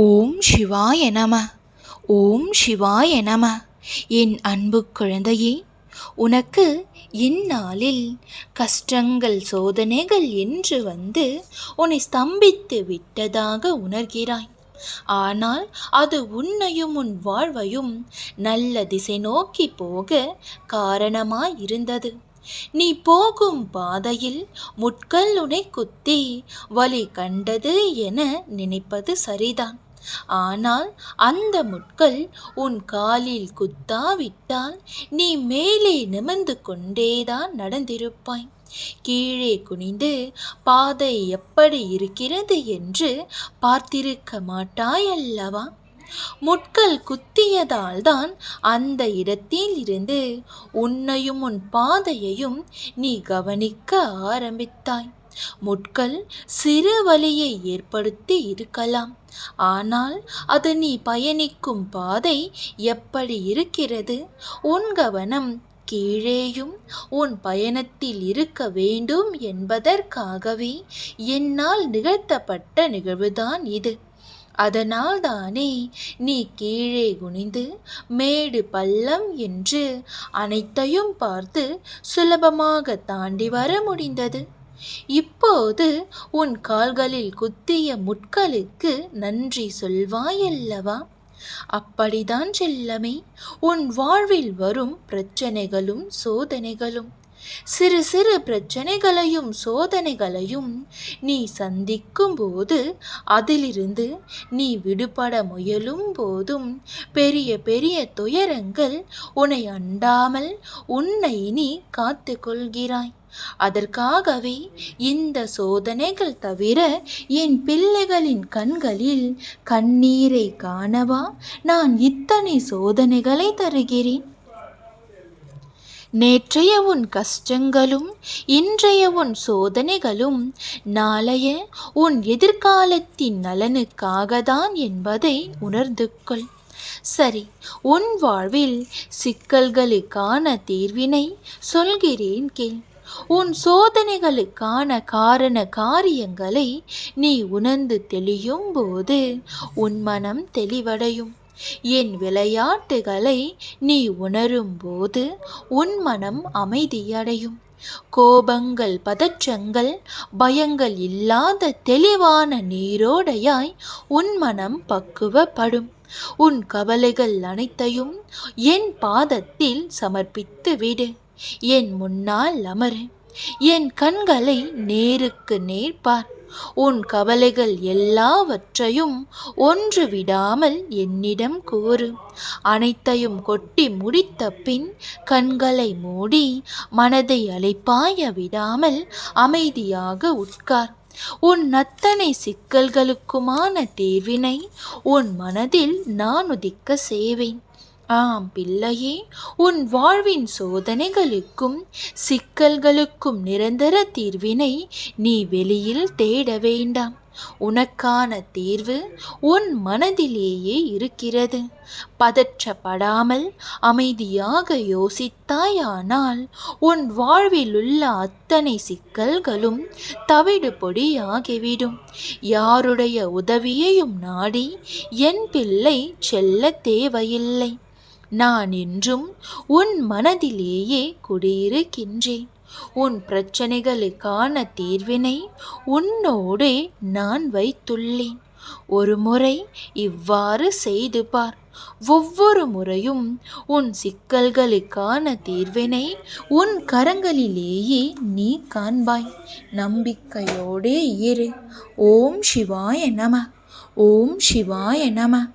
ஓம் சிவாய நம ஓம் சிவாய நம. என் அன்பு குழந்தையே உனக்கு இந்நாளில் கஷ்டங்கள் சோதனைகள் என்று வந்து உன்னை ஸ்தம்பித்து விட்டதாக உணர்கிறாய். ஆனால் அது உன்னையும் உன் வாழ்வையும் நல்ல திசை நோக்கி போக காரணமாய் இருந்தது நீ போகும் பாதையில் முட்கள் உனை குத்தி வழி கண்டது என நினைப்பது சரிதான். ஆனால் அந்த முட்கள் உன் காலில் குத்தாவிட்டால் நீ மேலே நிமிர்ந்து கொண்டேதான் நடந்திருப்பாய். கீழே குனிந்து பாதை எப்படி இருக்கிறது என்று பார்த்திருக்க மாட்டாய் அல்லவா முட்கள் குத்தியதால்தான் அந்த இடத்தில் இருந்து உன்னையும் உன் பாதையையும் நீ கவனிக்க ஆரம்பித்தாய். முட்கள் சிறு வழியை ஏற்படுத்தி இருக்கலாம். ஆனால் அது நீ பயணிக்கும் பாதை எப்படி இருக்கிறது? உன் கவனம் கீழேயும் உன் பயணத்தில் இருக்க வேண்டும் என்பதற்காகவே என்னால் நிகழ்த்தப்பட்ட நிகழ்வுதான் இது. அதனால் தானே நீ கீழே குனிந்து மேடு பள்ளம் என்று அனைத்தையும் பார்த்து சுலபமாக தாண்டி வர முடிந்தது. இப்போது உன் கால்களில் குத்திய முட்களுக்கு நன்றி சொல்வாயல்லவா? அப்படிதான் செல்லமே. உன் வாழ்வில் வரும் பிரச்சனைகளும் சோதனைகளும். சிறு சிறு பிரச்சனைகளையும் சோதனைகளையும் நீ சந்திக்கும் போது அதிலிருந்து நீ விடுபட முயலும் போதும். பெரிய பெரிய துயரங்கள் உன்னை அண்டாமல் உன்னை நீ காத்து கொள்கிறாய். அதற்காகவே இந்த சோதனைகள் தவிர என் பிள்ளைகளின் கண்களில் கண்ணீரை காணவா? நான் இத்தனை சோதனைகளை தருகிறேன். நேற்றைய உன் கஷ்டங்களும் இன்றைய உன் சோதனைகளும் நாளைய உன் எதிர்காலத்தின் நலனுக்காக தான் என்பதை உணர்ந்து கொள். சரி உன் வாழ்வில் சிக்கல்களுக்கான தீர்வினை சொல்கிறேன் கேள். உன் சோதனைகளுக்கான காரண காரியங்களை நீ உணர்ந்து தெளியும் போது உன் மனம் தெளிவடையும். என் விளையாட்டுகளை நீ உணரும் போது உன் மனம் அமைதியடையும். கோபங்கள் பதற்றங்கள் பயங்கள் இல்லாத தெளிவான நீரோடையாய் உன் மனம் பக்குவப்படும். உன் கவலைகள் அனைத்தையும் என் பாதத்தில் சமர்ப்பித்து விடு. என் முன்னால் அமரு. என் கண்களை நேருக்கு நேர் பார். உன் கவலைகள் எல்லாவற்றையும் ஒன்று விடாமல் என்னிடம் கூறு. அனைத்தையும் கொட்டி முடித்த பின் கண்களை மூடி மனதை அழைப்பாய விடாமல் அமைதியாக உட்கார். உன் அத்தனை சிக்கல்களுக்குமான தேர்வினை உன் மனதில் நான் உதிக்க செய்வேன். ஆம் பிள்ளையே உன் வாழ்வின் சோதனைகளுக்கும் சிக்கல்களுக்கும் நிரந்தர தீர்வினை நீ வெளியில் தேட வேண்டாம். உனக்கான தீர்வு உன் மனதிலேயே இருக்கிறது. பதற்றப்படாமல் அமைதியாக யோசித்தாயானால் உன் வாழ்வில் உள்ள அத்தனை சிக்கல்களும் தவிடு பொடியாகிவிடும். யாருடைய உதவியையும் நாடி என் பிள்ளை செல்ல தேவையில்லை. நான் என்றும் உன் மனதிலேயே குடியிருக்கின்றேன். உன் பிரச்சனைகளுக்கான தீர்வினை உன்னோடே நான் வைத்துள்ளேன். ஒருமுறை இவ்வாறு செய்து பார். ஒவ்வொரு முறையும் உன் சிக்கல்களுக்கான தீர்வினை உன் கரங்களிலேயே நீ காண்பாய். நம்பிக்கையோடே இரு. ஓம் சிவாய நம. ஓம் சிவாய நம.